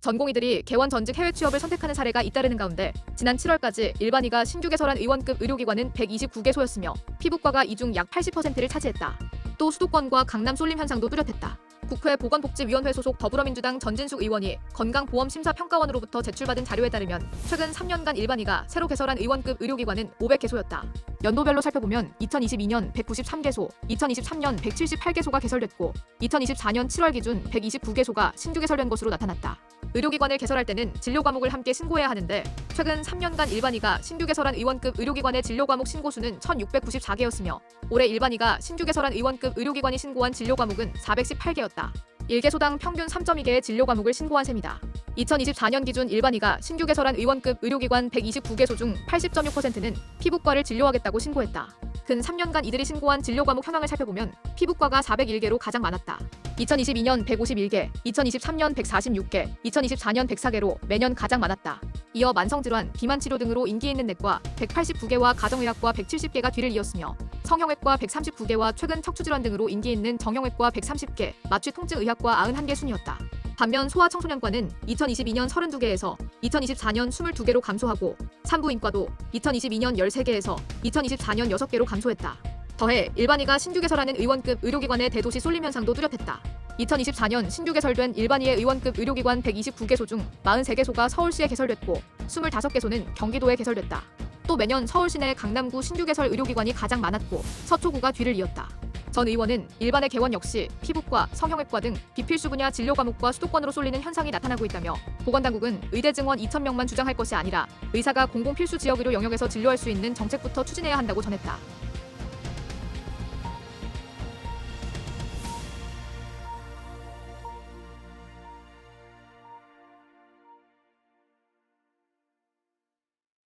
전공의들이 개원 전직 해외 취업을 선택하는 사례가 잇따르는 가운데 지난 7월까지 일반의가 신규 개설한 의원급 의료기관은 129개소였으며 피부과가 이 중 약 80%를 차지했다. 또 수도권과 강남 쏠림 현상도 뚜렷했다. 국회 보건복지위원회 소속 더불어민주당 전진숙 의원이 건강보험심사평가원으로부터 제출받은 자료에 따르면 최근 3년간 일반의가 새로 개설한 의원급 의료기관은 500개소였다. 연도별로 살펴보면 2022년 193개소, 2023년 178개소가 개설됐고 2024년 7월 기준 129개소가 신규 개설된 것으로 나타났다. 의료기관을 개설할 때는 진료 과목을 함께 신고해야 하는데 최근 3년간 일반의가 신규 개설한 의원급 의료기관의 진료 과목 신고 수는 1,694개였으며 올해 일반의가 신규 개설한 의원급 의료기관이 신고한 진료 과목은 418개였다. 1개소당 평균 3.2개의 진료 과목을 신고한 셈이다. 2024년 기준 일반의가 신규 개설한 의원급 의료기관 129개소 중 80.6%는 피부과를 진료하겠다고 신고했다. 근 3년간 이들이 신고한 진료 과목 현황을 살펴보면 피부과가 401개로 가장 많았다. 2022년 151개, 2023년 146개, 2024년 104개로 매년 가장 많았다. 이어 만성질환, 비만치료 등으로 인기 있는 내과 189개와 가정의학과 170개가 뒤를 이었으며 성형외과 139개와 최근 척추질환 등으로 인기 있는 정형외과 130개, 마취통증의학과 91개 순이었다. 반면 소아청소년과는 2022년 32개에서 2024년 22개로 감소하고 산부인과도 2022년 13개에서 2024년 6개로 감소했다. 더해 일반의가 신규 개설하는 의원급 의료기관의 대도시 쏠림 현상도 뚜렷했다. 2024년 신규 개설된 일반의의 의원급 의료기관 129개소 중 43개소가 서울시에 개설됐고 25개소는 경기도에 개설됐다. 또 매년 서울 시내 강남구 신규 개설 의료기관이 가장 많았고 서초구가 뒤를 이었다. 전 의원은 일반의 개원 역시 피부과, 성형외과 등 비필수 분야 진료 과목과 수도권으로 쏠리는 현상이 나타나고 있다며 보건당국은 의대 증원 2,000명만 주장할 것이 아니라 의사가 공공 필수 지역 의료 영역에서 진료할 수 있는 정책부터 추진해야 한다고 전했다.